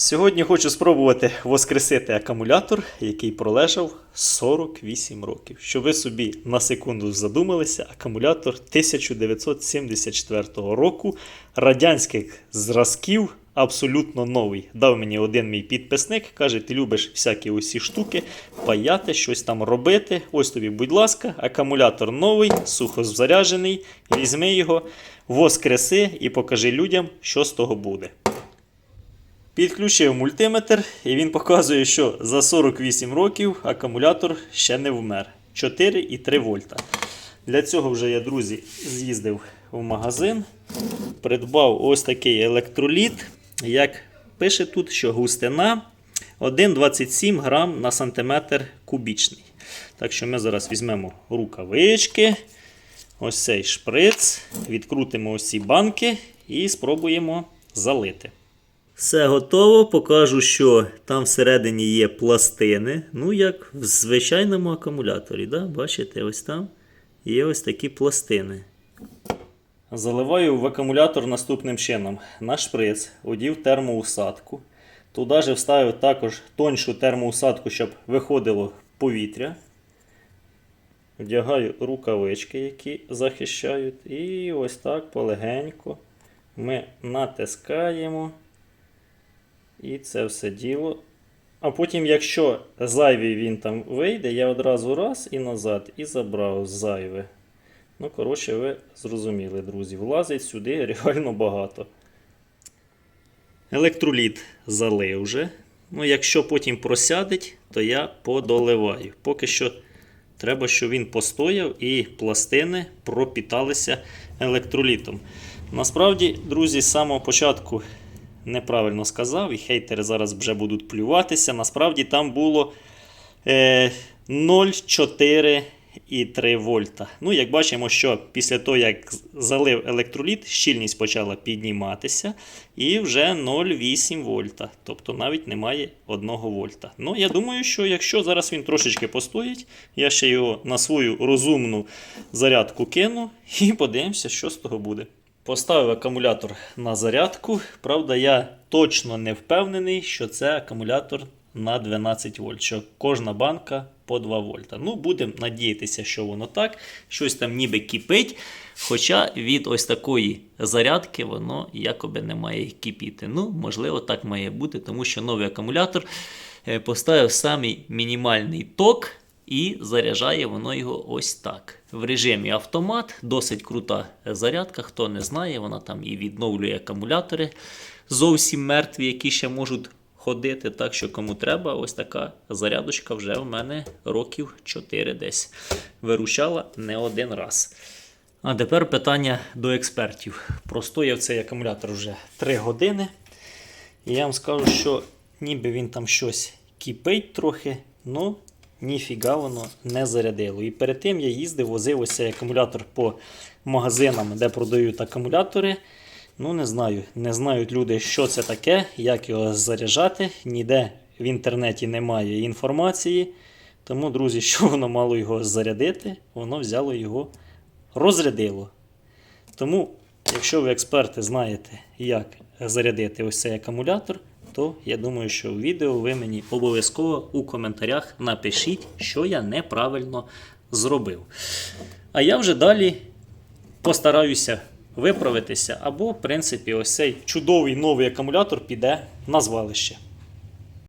Сьогодні хочу спробувати воскресити акумулятор, який пролежав 48 років. Щоб ви собі на секунду задумалися, акумулятор 1974 року радянських зразків. Абсолютно новий. Дав мені один мій підписник, каже, ти любиш всякі усі штуки, паяти, щось там робити. Ось тобі, будь ласка, акумулятор новий, сухо заряджений. Візьми його, воскреси і покажи людям, що з того буде. Підключив мультиметр, і він показує, що за 48 років акумулятор ще не вмер. 4,3 вольта. Для цього вже я, друзі, з'їздив в магазин, придбав ось такий електроліт. Як пише тут, що густина 1,27 грам на сантиметр кубічний. Так що ми зараз візьмемо рукавички, ось цей шприц, відкрутимо ось ці банки і спробуємо залити. Все готово. Покажу, що там всередині є пластини. Ну, як в звичайному акумуляторі. Да? Бачите, ось там є ось такі пластини. Заливаю в акумулятор наступним чином. На шприц одів термоусадку. Туди же вставив також тоншу термоусадку, щоб виходило повітря. Вдягаю рукавички, які захищають. І ось так полегенько ми натискаємо. І це все діло. А потім, якщо зайвий він там вийде, я одразу раз і назад і забрав зайве. Ну, коротше, ви зрозуміли, друзі. Влазить сюди реально багато. Електроліт залив вже. Ну, якщо потім просядеть, то я подоливаю. Поки що треба, щоб він постояв і пластини пропіталися електролітом. Насправді, друзі, з самого початку неправильно сказав, і хейтери зараз вже будуть плюватися. Насправді там було е, 0,4 і 3 вольта. Ну, як бачимо, що після того, як залив електроліт, щільність почала підніматися, і вже 0,8 вольта. Тобто навіть немає 1 вольта. Ну, я думаю, що якщо зараз він трошечки постоїть, я ще його на свою розумну зарядку кину і подивимося, що з того буде. Поставив акумулятор на зарядку. Правда, я точно не впевнений, що це акумулятор на 12 вольт, що кожна банка по 2 вольта. Ну, будемо надіятися, що воно так. Щось там ніби кипить. Хоча від ось такої зарядки воно якоби не має кипіти. Ну, можливо, так має бути, тому що новий акумулятор е, поставив самий мінімальний ток. І заряджає воно його ось так. В режимі автомат, досить крута зарядка. Хто не знає, вона там і відновлює акумулятори зовсім мертві, які ще можуть ходити. Так що, кому треба, ось така зарядочка вже в мене років 4 десь виручала не один раз. А тепер питання до експертів. Простояв цей акумулятор вже 3 години. І я вам скажу, що ніби він там щось кипить трохи, ну ніфіга воно не зарядило. І перед тим я їздив, возив ось цей акумулятор по магазинам, де продають акумулятори. Ну, не знаю. Не знають люди, що це таке, як його заряджати. Ніде в інтернеті немає інформації. Тому, друзі, що воно мало його зарядити, воно взяло його, розрядило. Тому, якщо ви експерти знаєте, як зарядити ось цей акумулятор, то я думаю, що в відео ви мені обов'язково у коментарях напишіть, що я неправильно зробив. А я вже далі постараюся виправитися, або, в принципі, ось цей чудовий новий акумулятор піде на звалище.